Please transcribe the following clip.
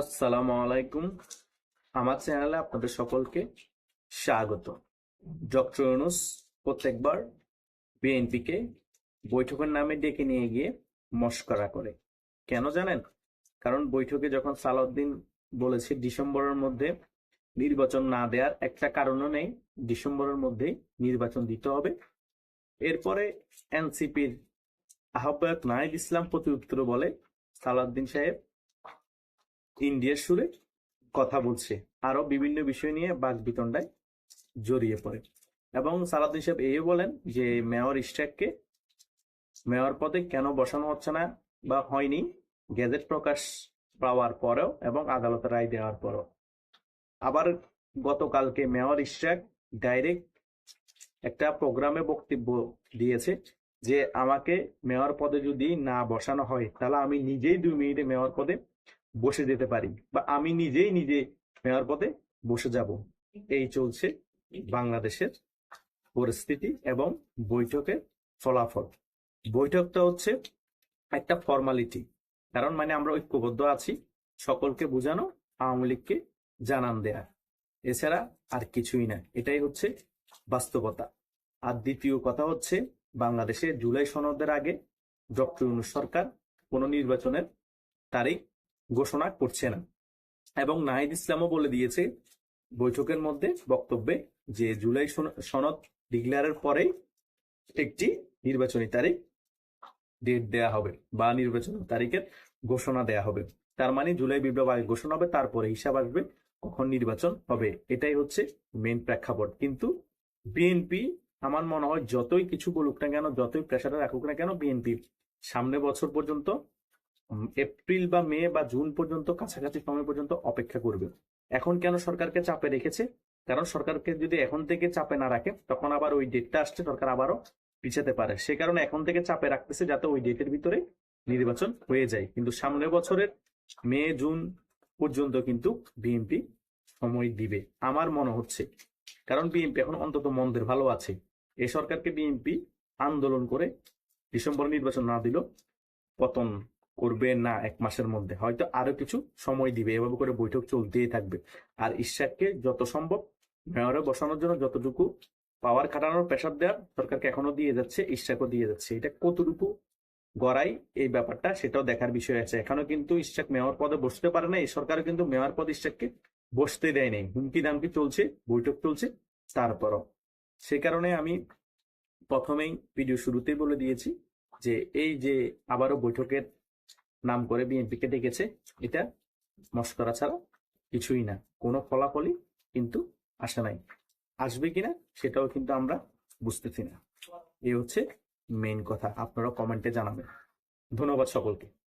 আসসালামু আলাইকুম। আমার চ্যানেলে আপনাদের সকলকে স্বাগত। ডক্টর ইউনুস প্রত্যেকবার বিএনপিকে বৈঠকের নামে ডেকে নিয়ে গিয়ে মস্করা করে। কেন জানেন? কারণ বৈঠকে যখন সালাউদ্দিন বলেছে ডিসেম্বরের মধ্যে নির্বাচন না দেওয়ার একটা কারণও নেই, ডিসেম্বরের মধ্যে নির্বাচন দিতে হবে। এরপরে এনসিপির আহ্বায়ক নাহিদ ইসলাম প্রতি উত্তর বলে সালাউদ্দিন সাহেব ইন্ডিয়ার সুরে কথা বলছে। আরও বিভিন্ন বিষয় নিয়ে বাক বিতণ্ডায় জড়িয়ে পড়ে। এবং সালাউদ্দিন সাহেব এই বলেন যে, মেয়র ইস্টাককে মেয়র পদে কেন বসানো হচ্ছে না বা হয়নি গেজেট প্রকাশ পাওয়ার পরেও এবং আদালতের রায় দেওয়ার পরেও। আবার গতকালকে মেয়র ইশরাক ডাইরেক্ট একটা প্রোগ্রামে বক্তব্য দিয়েছে যে, আমাকে মেয়র পদে যদি না বসানো হয়, তাহলে আমি নিজেই দুই মিনিটে মেয়র পদে বসে যেতে পারি বা আমি নিজেই নিজে মেয়র পদে বসে যাব। এই চলছে বাংলাদেশের পরিস্থিতি এবং বৈঠকের ফলাফল। বৈঠকটা হচ্ছে একটা ফর্মালিটি, কারণ মানে আমরা ঐক্যবদ্ধ আছি, সকলকে বোঝানো, আওয়ামী লীগকে জানান দেয়া। এছাড়া আর কিছুই না, এটাই হচ্ছে বাস্তবতা। আর দ্বিতীয় কথা হচ্ছে বাংলাদেশে জুলাই সনদের আগে ডক্টর সরকার কোন নির্বাচনের তারিখ ঘোষণা করছে না। এবং নাহিদ ইসলামও বলে দিয়েছে বৈঠকের মধ্যে বক্তব্যে যে জুলাই সন- সনদ ডিক্লেয়ারের পরেই একটি নির্বাচনী তারিখ ডেট দেয়া হবে বা নির্বাচনী তারিখের ঘোষণা দেয়া হবে। তার মানে জুলাই বিপ্লব আগে ঘোষণা হবে, তারপরে হিসাব আসবে, কখন নির্বাচন হবে, এটাই হচ্ছে মেন প্রেক্ষাপট। কিন্তু বিএনপি, আমার মনে হয় যতই কিছু বলুক না কেন, যতই প্রেশারে রাখুক না কেন বিএনপি সামনে বছর পর্যন্ত এপ্রিল বা মে বা জুন পর্যন্ত, কাছাকাছি সময় পর্যন্ত অপেক্ষা করবে। এখন কেন সরকারকে চাপে রেখেছে? কারণ সরকারকে যদি এখন থেকে চাপে না রাখে, তখন আবার ওই ডেটটা আসছে, সরকার আবারও পিছাতে পারে। সে কারণে এখন থেকে চাপে রাখতেছে যাতে ওই ডেটের ভিতরে নির্বাচন হয়ে যায়। কিন্তু সামনের বছরের মে, জুন পর্যন্ত কিন্তু বিএনপি সময় দিবে, আমার মনে হচ্ছে। কারণ বিএনপি এখন অন্তত মন্দের ভালো আছে। এই সরকারকে বিএনপি আন্দোলন করে ডিসেম্বর নির্বাচন না দিল পতন করবে না এক মাসের মধ্যে। হয়তো আরও কিছু সময় দিবে, এভাবে করে বৈঠক চলতেই থাকবে। আর ইশাককে যত সম্ভব মেয়রে বসানোর জন্য যতটুকু পাওয়ার খাটানোর প্রেশার দেওয়ার সরকারকে এখনও দিয়ে যাচ্ছে, ইশাকও দিয়ে যাচ্ছে। এটা কতটুকু গড়াই এই ব্যাপারটা সেটাও দেখার বিষয় আছে। এখনও কিন্তু ইশাক মেয়র পদে বসতে পারে না। এই সরকার কিন্তু মেয়র পদ ইশাককে বসতে দেয় নাই। হুমকি দামকি চলছে, বৈঠক চলছে, তারপরও। সে কারণে আমি প্রথমেই ভিডিও শুরুতেই বলে দিয়েছি যে, এই যে আবারও বৈঠকের নাম করে বিএনপিকে ডেকেছে, এটা মস্করা ছাড়া কিছুই না। কোনো ফলাফলই কিন্তু আসে নাই। আসবে কিনা সেটাও কিন্তু আমরা বুঝতেছি না। এ হচ্ছে মেইন কথা। আপনারা কমেন্টে জানাবেন। ধন্যবাদ সকলকে।